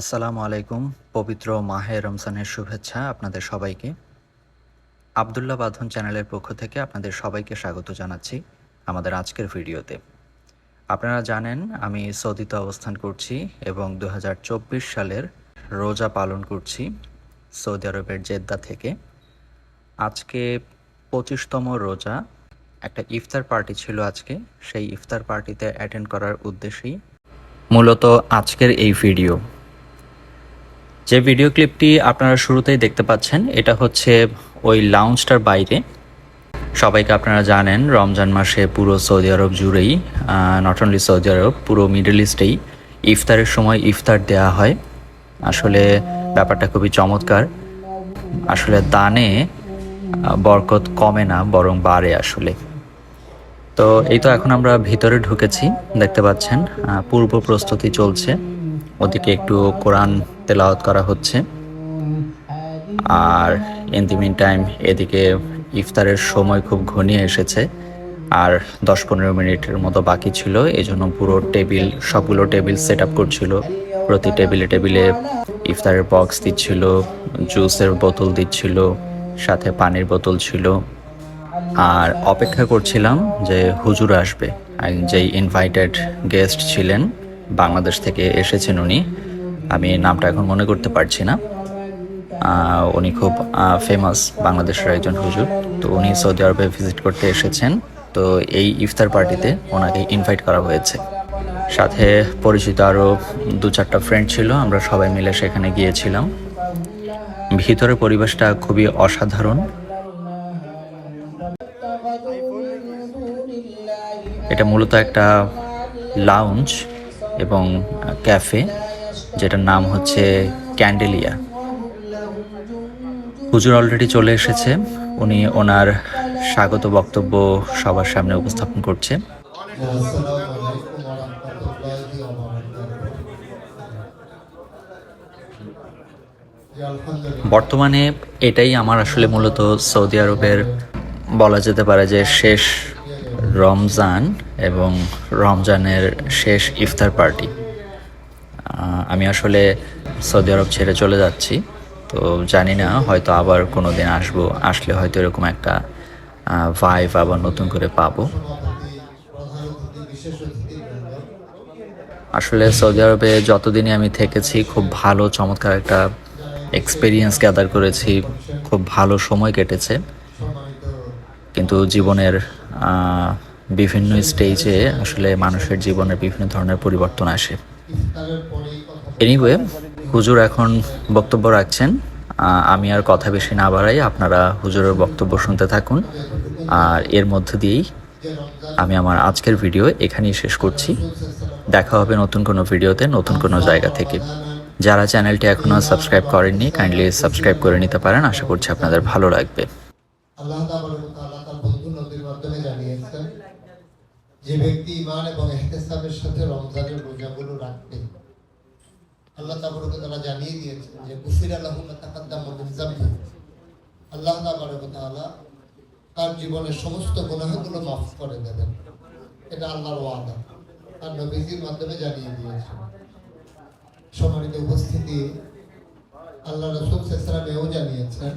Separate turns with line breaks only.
আসসালামু আলাইকুম, পবিত্র মাহে রমজানের শুভেচ্ছা আপনাদের সবাইকে। আবদুল্লাহ বাঁধন চ্যানেলের পক্ষ থেকে আপনাদের সবাইকে স্বাগত জানাচ্ছি আমাদের আজকের ভিডিওতে। আপনারা জানেন, আমি সৌদিতে অবস্থান করছি এবং দু হাজার চব্বিশ সালের রোজা পালন করছি সৌদি আরবের জেদ্দা থেকে। আজকে পঁচিশতম রোজা, একটা ইফতার পার্টি ছিল আজকে, সেই ইফতার পার্টিতে অ্যাটেন্ড করার উদ্দেশ্যেই মূলত আজকের এই ভিডিও। যে ভিডিও ক্লিপটি আপনারা শুরুতেই দেখতে পাচ্ছেন, এটা হচ্ছে ওই লাউঞ্জটার বাইরে। সবাইকে আপনারা জানেন, রমজান মাসে পুরো সৌদি আরব জুড়েই নট অনলি সৌদি আরব, পুরো মিডল ইস্টেই ইফতারের সময় ইফতার দেওয়া হয়। আসলে ব্যাপারটা খুবই চমৎকার। আসলে দানে বরকত কমে না, বরং বাড়ে আসলে। তো এই তো এখন আমরা ভিতরে ঢুকেছি, দেখতে পাচ্ছেন পূর্ব প্রস্তুতি চলছে। ওদিকে একটু কোরআন তেলাওয়াত করা হচ্ছে। আর ইন দি মিন টাইম এদিকে ইফতারের সময় খুব ঘনিয়ে এসেছে। আর দশ পনেরো মিনিটের মতো বাকি ছিল এই জন্য পুরো টেবিল, সবগুলো টেবিল সেট আপ করছিল। প্রতি টেবিলে টেবিলে ইফতারের বক্স দিচ্ছিল জুসের বোতল দিচ্ছিল, সাথে পানির বোতল ছিল। আর অপেক্ষা করছিলাম যে হুজুর আসবে, যেই ইনভাইটেড গেস্ট ছিলেন। বাংলাদেশ থেকে এসেছেন উনি। আমি নামটা এখন মনে করতে পারছি না। উনি খুব ফেমাস বাংলাদেশের একজন হুজুর। তো উনি সৌদি আরবে ভিজিট করতে এসেছেন। তো এই ইফতার পার্টিতে ওনাকে ইনভাইট করা হয়েছে। সাথে পরিচিত আরও দু চারটা ফ্রেন্ড ছিল। আমরা সবাই মিলে সেখানে গিয়েছিলাম। ভিতরের পরিবেশটা খুবই অসাধারণ। এটা মূলত একটা লাউঞ্জ এবং ক্যাফে যেটার নাম হচ্ছে ক্যান্ডেলিয়া হুজুর অলরেডি চলে এসেছে। উনি ওনার স্বাগত বক্তব্য সবার সামনে উপস্থাপন করছে। বর্তমানে এটাই আমার আসলে মূলত সৌদি আরবের বলা যেতে পারে যে শেষ রমজান এবং রমজানের শেষ ইফতার পার্টি। আমি আসলে সৌদি আরব ছেড়ে চলে যাচ্ছি, তো জানি না, হয়তো আবার কোনো দিন আসব, আসলে হয়তো এরকম একটা ভাইভ আবার নতুন করে পাবো। আসলে সৌদি আরবে যতদিনই আমি থেকেছি, খুব ভালো, চমৎকার একটা এক্সপিরিয়েন্স গ্যাদার করেছি, খুব ভালো সময় কেটেছে। কিন্তু জীবনের বিভিন্ন স্টেজে আসলে মানুষের জীবনের বিভিন্ন ধরনের পরিবর্তন আসে। এনিওয়ে হুজুর এখন বক্তব্য রাখছেন। আমি আর কথা বেশি না বাড়াই, আপনারা হুজুরের বক্তব্য শুনতে থাকুন। আর এর মধ্য দিয়েই আমি আমার আজকের ভিডিও এখানেই শেষ করছি। দেখা হবে নতুন কোনো ভিডিওতে নতুন কোনো জায়গা থেকে। যারা চ্যানেলটি এখনও সাবস্ক্রাইব করেননি কাইন্ডলি সাবস্ক্রাইব করে নিতে পারেন। আশা করছি আপনাদের ভালো লাগবে।
আল্লাহ যে ব্যক্তি ঈমান এবং ইহতিসাবের সাথে রমজানের রোজাগুলো রাখবে, আল্লাহ তাআলা জানিয়ে দিয়েছেন যে গুফিরা লাহু মা তাকাদ্দামা মিন যামবি আল্লাহ তাআলা তার জীবনের সমস্ত গুনাহগুলো মাফ করে দেবেন। এটা আল্লাহর ওয়াদা। তার নবীজির মাধ্যমে জানিয়ে দিয়েছেন। সম্মানিত উপস্থিতি, আল্লাহ রসুল সাল্লাল্লাহু এও জানিয়েছেন